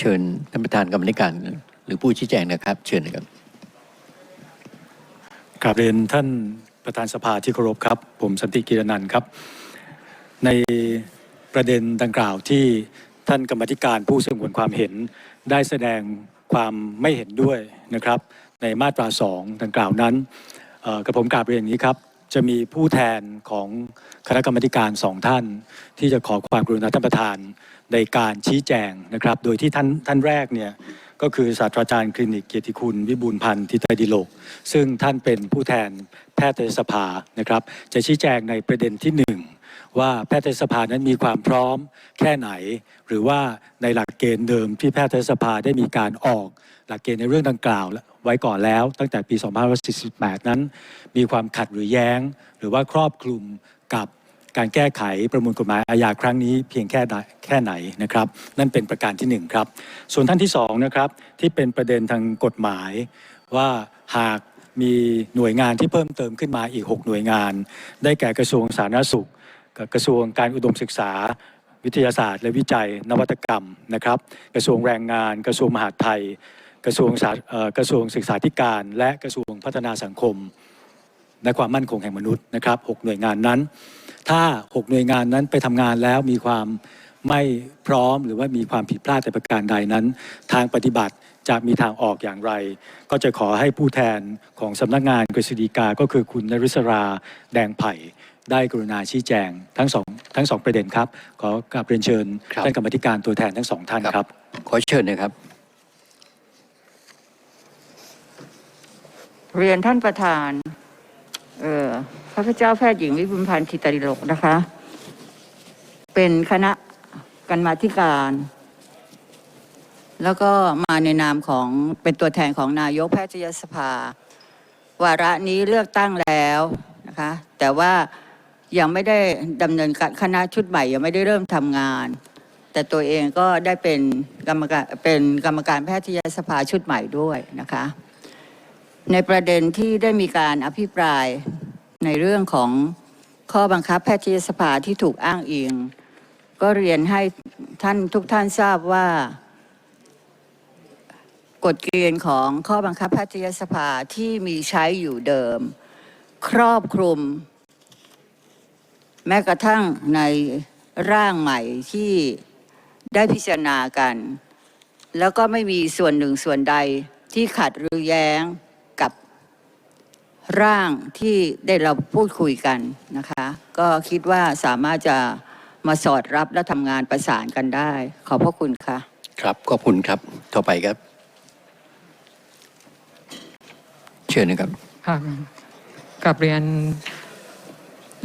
เชิญท่านประธานกรรมธิการ หรือผู้ชี้แจงนะครับ เชิญนะครับกราบเรียนท่านประธานสภาที่เคารพครับ ผมสันติกิรนันท์ครับ ในประเด็นดังกล่าวที่ท่านกรรมธิการผู้สงวนความเห็นได้แสดงความไม่เห็นด้วยนะครับ ในมาตราสองดังกล่าวนั้นกับผมกราบเรียนอย่างนี้ครับ จะมีผู้แทนของคณะกรรมการสองท่าน ที่จะขอความกรุณาท่านประธานในการชี้แจงนะครับ โดยที่ท่านท่านแรกเนี่ยก็คือศาสตราจารย์คลินิกเกียรติคุณวิบูลพันธ์ทิตยดิโลก ซึ่งท่านเป็นผู้แทนแพทยสภานะครับ จะชี้แจงในประเด็นที่หนึ่ง ว่าแพทยสภานั้นมีความพร้อมแค่ไหน หรือว่าในหลักเกณฑ์เดิมที่แพทยสภาได้มีการออก หลักเกณฑ์ในเรื่องดังกล่าวไว้ก่อนแล้ว ตั้งแต่ปี 2548 นั้น มีความขัดหรือแย้ง หรือว่าครอบคลุมกับการแก้ไขประมวลกฎหมายอาญาครั้งนี้เพียงแค่แค่ไหนนะครับ นั่นเป็นประการที่หนึ่งครับ ส่วนท่านที่สองนะครับที่เป็นประเด็นทางกฎหมาย ว่าหากมีหน่วยงานที่เพิ่มเติมขึ้นมาอีก 6 หน่วยงาน ได้แก่กระทรวงสาธารณสุข กระทรวงการอุดมศึกษา วิทยาศาสตร์และวิจัย นวัตกรรมนะครับ กระทรวงแรงงาน กระทรวงมหาดไทย กระทรวงกระทรวงศึกษาธิการ และกระทรวงพัฒนาสังคม และความมั่นคงแห่งมนุษย์นะครับหกหน่วยงานนั้น ถ้า 6 หน่วยงานนั้นไปทำงานแล้วมีความไม่พร้อมหรือว่ามีความผิดพลาดแต่ประการใดนั้น ทางปฏิบัติจะมีทางออกอย่างไร ก็จะขอให้ผู้แทนของสำนักงานกฤษฎีกา ก็คือคุณนริศราแดงไผ่ ได้กรุณาชี้แจงทั้งสองทั้งสองประเด็นครับ ขอกราบเรียนเชิญครับ ท่านกรรมธิการตัวแทนทั้งสองท่านครับ ขอเชิญนะครับ เรียนท่านประธาน เอ่อพระพุทธเจ้าแพทย์หญิงวิบุญพันธ์ธิตริโลกนะคะ เป็นคณะกรรมาธิการ แล้วก็มาในนามของเป็นตัวแทนของนายกแพทยสภา วาระนี้เลือกตั้งแล้วนะคะ แต่ว่า ยังไม่ได้ดำเนินการคณะชุดใหม่ยังไม่ได้เริ่มทำงาน แต่ตัวเองก็ได้เป็นกรรมการเป็นกรรมการแพทยสภาชุดใหม่ด้วยนะคะ ในประเด็นที่ได้มีการอภิปรายในเรื่องของข้อบังคับแพทยสภาที่ถูกอ้างอิง ก็เรียนให้ท่านทุกท่านทราบว่ากฎเกณฑ์ของข้อบังคับแพทยสภาที่มีใช้อยู่เดิม ครอบคลุม แม้กระทั่งในร่างใหม่ที่ได้พิจารณากัน แล้วก็ไม่มีส่วนหนึ่งส่วนใดที่ขัดหรือแย้งกับร่างที่ได้เราพูดคุยกันนะคะ ก็คิดว่าสามารถจะมาสอดรับและทำงานประสานกันได้ ขอบพระคุณค่ะ ครับขอบคุณครับต่อไปครับ เชิญนะครับ ค่ะกลับเรียน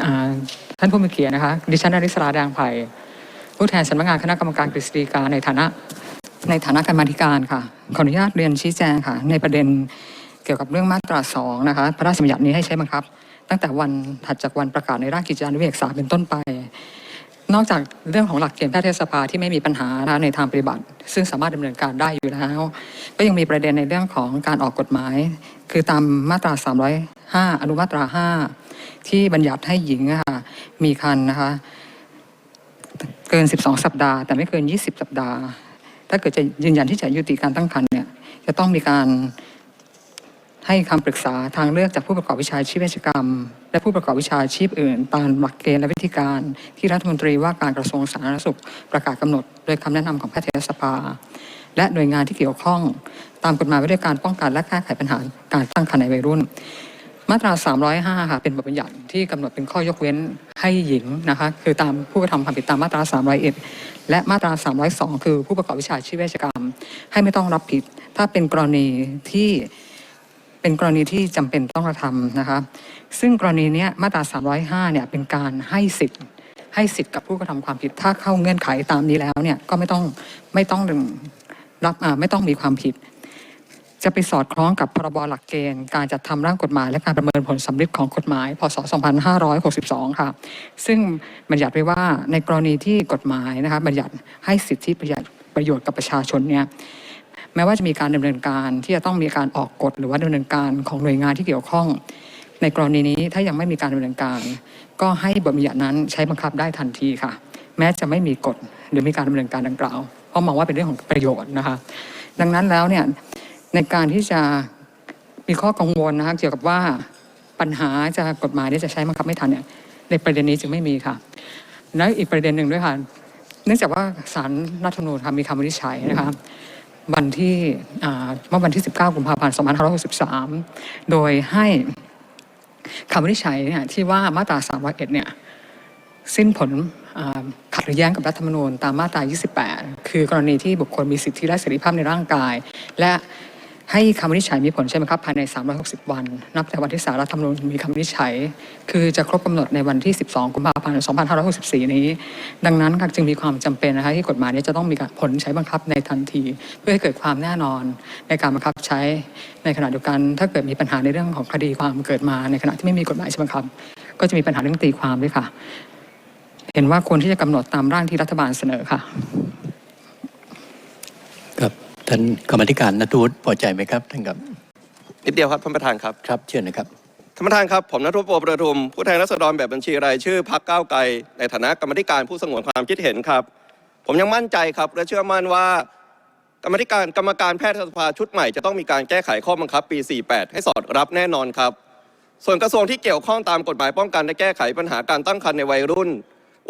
อ่า ท่านผู้มีเกียรตินะคะ ดิฉันนริศราแดงไผ่ผู้แทนสำนักงานคณะกรรมการกฤษฎีกาในฐานะในฐานะกรรมธิการค่ะ ขออนุญาตเรียนชี้แจงค่ะ ในประเด็นเกี่ยวกับเรื่องมาตราสองนะคะ พระราชบัญญัตินี้ให้ใช้บังคับ ตั้งแต่วันถัดจากวันประกาศในราชกิจจานุเบกษาเป็นต้นไป นอกจากเรื่องของหลักเกณฑ์แพทยสภาที่ไม่มีปัญหานะในทางปฏิบัติ ซึ่งสามารถดำเนินการได้อยู่แล้ว ก็ยังมีประเด็นในเรื่องของการออกกฎหมาย คือตามมาตรา 305 อนุมาตรา 5 ที่บัญญัติให้หญิงค่ะมีคันนะคะ เกิน 12 สัปดาห์ แต่ไม่เกิน 20 สัปดาห์ ถ้าเกิดจะยืนยันที่จะยุติการตั้งครรภ์เนี่ยจะต้องมีการให้คำปรึกษาทางเลือกจากผู้ประกอบวิชาชีพเวชกรรม และผู้ประกอบวิชาชีพอื่น ตามหลักเกณฑ์และวิธีการ ที่รัฐมนตรีว่าการกระทรวงสาธารณสุขประกาศกำหนด โดยคำแนะนำของแพทยสภา และหน่วยงานที่เกี่ยวข้อง ตามกฎหมายว่าด้วยการป้องกันและแก้ไขปัญหาการตั้งครรภ์ในวัยรุ่น มาตรา 305 ค่ะ เป็นบทบัญญัติที่กำหนดเป็นข้อยกเว้นให้หญิงนะคะ คือตามผู้กระทำความผิดตามมาตรา 301 และมาตรา 302 คือผู้ประกอบวิชาชีพเวชกรรม ให้ไม่ต้องรับผิด ถ้าเป็นกรณีที่เป็นกรณีที่จำเป็นต้องกระทำนะคะ ซึ่งกรณีนี้มาตรา 305 เนี่ยเป็นการให้สิทธิ์ให้สิทธิ์กับผู้กระทำความผิด ถ้าเข้าเงื่อนไขตามนี้แล้วเนี่ยก็ไม่ต้องไม่ต้องรับไม่ต้องมีความผิด จะไปสอดคล้องกับพรบหลักเกณฑ์ การจัดทำร่างกฎหมาย และการประเมินผลสำฤทธิ์ของกฎหมาย พศ 2562 ค่ะ ซึ่งบัญญัติไว้ว่าในกรณีที่กฎหมายนะคะบัญญัติให้สิทธิประโยชน์ประโยชน์กับประชาชนเนี่ยแม้ว่าจะมีการดำเนินการที่จะต้องมีการออกกฎหรือว่าดำเนินการของหน่วยงานที่เกี่ยวข้อง ในกรณีนี้ถ้ายังไม่มีการดำเนินการ ก็ให้บทบัญญัตินั้นใช้บังคับได้ทันทีค่ะ แม้จะไม่มีกฎหรือมีการดำเนินการดังกล่าวขราะมองว่าเป็นเรื่องของประโยชน์นะคะ ดังนั้นแล้วเนี่ย ในการที่จะมีข้อกังวลนะคะเกี่ยวกับว่าปัญหาจะกฎหมายที่จะใช้บังคับไม่ทันเนี่ยในประเด็นนี้จึงไม่มีค่ะ แล้วอีกประเด็นหนึ่งด้วยค่ะเนื่องจากว่าสารรัฐธรรมนูญค่ะมีคำวินิจฉัยนะคะวันที่เมื่อวันที่ 19 กุมภาพันธ์ 2563 โดยให้คำวินิจฉัยเนี่ยที่ว่ามาตรา 301 เนี่ยสิ้นผลขัดหรือแย้งกับรัฐธรรมนูญตามมาตรา 28 คือกรณีที่บุคคลมีสิทธิและเสรีภาพในร่างกาย และ ให้คำวินิจฉัยมีผลใช่ไหมครับภายใน 360 วัน นับแต่วันที่สารรัฐธรรมนูญมีคำวินิจฉัย คือจะครบกำหนดในวันที่ 12 กุมภาพันธ์ 2564 นี้ ดังนั้นค่ะจึงมีความจำเป็นนะคะที่กฎหมายนี้จะต้องมีผลใช้บังคับในทันที เพื่อให้เกิดความแน่นอนในการบังคับใช้ ในขณะเดียวกัน ถ้าเกิดมีปัญหาในเรื่องของคดีความเกิดมาในขณะที่ไม่มีกฎหมายใช้บังคับ ก็จะมีปัญหาเรื่องตีความด้วยค่ะ เห็นว่าควรที่จะกำหนดตามร่างที่รัฐบาลเสนอค่ะ ท่านกรรมาธิการนัทวุฒิพอใจไหมครับท่านครับนิดเดียวครับท่านประธานครับครับเชิญนะครับท่านประธานครับผมนัทวุฒิโปรประทุมผู้แทนรัษฎรแบบบัญชีรายชื่อพักก้าวไกลในฐานะกรรมธิการผู้สงวนความคิดเห็นครับ ผมยังมั่นใจครับ และเชื่อมั่นว่า กรรมธิการกรรมการแพทยสภาชุดใหม่จะต้องมีการแก้ไขข้อบังคับปี 48 ให้สอดรับแน่นอนครับ ส่วนกระทรวงที่เกี่ยวข้องตามกฎหมายป้องกันและแก้ไขปัญหาการตั้งครรภ์ในวัยรุ่น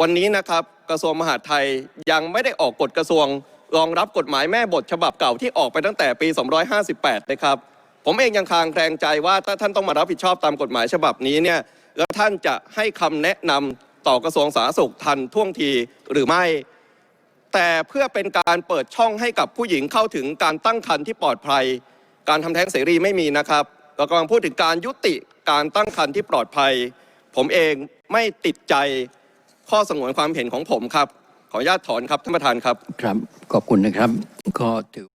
วันนี้นะครับกระทรวงมหาดไทยยังไม่ได้ออกกฎกระทรวง รองรับกฎหมายแม่บทฉบับเก่าที่ออกไปตั้งแต่ปี 258 นะครับ ผมเองยังคางแคลงใจว่าถ้าท่านต้องมารับผิดชอบตามกฎหมายฉบับนี้เนี่ยแล้วท่านจะให้คำแนะนำต่อกระทรวงสาธารณสุขทันท่วงทีหรือไม่ แต่เพื่อเป็นการเปิดช่องให้กับผู้หญิงเข้าถึงการตั้งครรภ์ที่ปลอดภัย การทำแท้งเสรีไม่มีนะครับเรากำลังพูดถึงการยุติการตั้งครรภ์ที่ปลอดภัย ผมเองไม่ติดใจข้อสงวนความเห็นของผมครับ อนุญาตถอนครับท่านประธานครับครับขอบคุณนะครับก็ถือ